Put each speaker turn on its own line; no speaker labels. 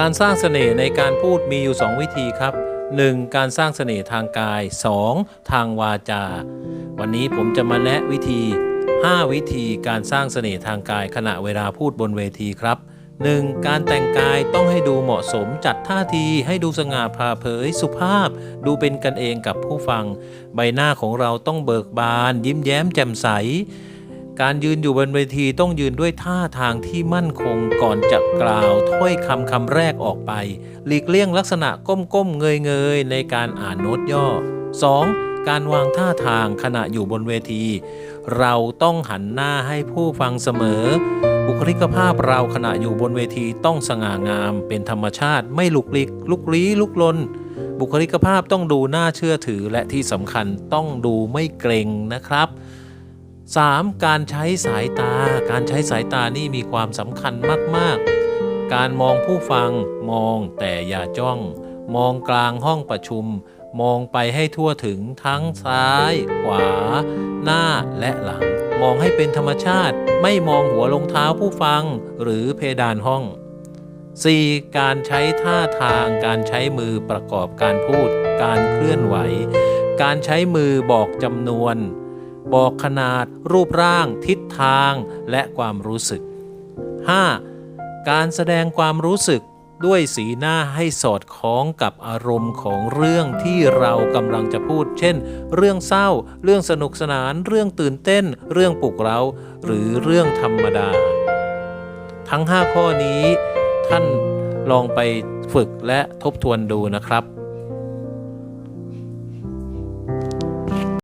การสร้างเสน่ห์ในการพูดมีอยู่ 2 วิธีครับ 1. การสร้างเสน่ห์ทางกาย 2. ทางวาจา วันนี้ผมจะมาแนะวิธี 5 วิธีการสร้างเสน่ห์ทางกายขณะเวลาพูดบนเวทีครับ 1. การแต่งกายต้องให้ดูเหมาะสมจัดท่าทีให้ดูสง่าผ่าเผยสุภาพ ดูเป็นกันเองกับผู้ฟัง ใบหน้าของเราต้องเบิกบาน ยิ้มแย้มแจ่มใส การยืนอยู่บนเวทีต้องยืนด้วยท่าทางที่มั่นคงก่อนจะกล่าวถ้อยคำคำแรกออกไป หลีกเลี่ยงลักษณะก้มๆเงยๆในการอ่านโน้ตย่อ 2. การวางท่าทางขณะอยู่บนเวที เราต้องหันหน้าให้ผู้ฟังเสมอ บุคลิกภาพเราขณะอยู่บนเวทีต้องสง่างามเป็นธรรมชาติไม่ลุกลิกลุกลี้ลุกลนบุคลิกภาพต้องดูน่าเชื่อถือและที่สำคัญต้องดูไม่เกรงนะครับ 3. การใช้สายตา การใช้สายตานี่มีความสำคัญมาก ๆ การมองผู้ฟังมองแต่อย่าจ้อง มองกลางห้องประชุม มองไปให้ทั่วถึงทั้งซ้าย ขวา หน้าและหลัง มองให้เป็นธรรมชาติ ไม่มองหัวลงเท้าผู้ฟังหรือเพดานห้อง 4. การใช้ท่าทาง การใช้มือประกอบการพูด การเคลื่อนไหว การใช้มือบอกจำนวน บอกขนาด รูปร่าง ทิศทาง และความรู้สึก 5. การแสดงความรู้สึกด้วยสีหน้าให้สอดคล้องกับอารมณ์ของเรื่องที่เรากำลังจะพูด เช่น เรื่องเศร้า เรื่องสนุกสนาน เรื่องตื่นเต้น เรื่องปลุกเร้าหรือเรื่องธรรมดา ทั้ง 5 ข้อนี้ ท่านลองไปฝึกและทบทวนดูนะครับ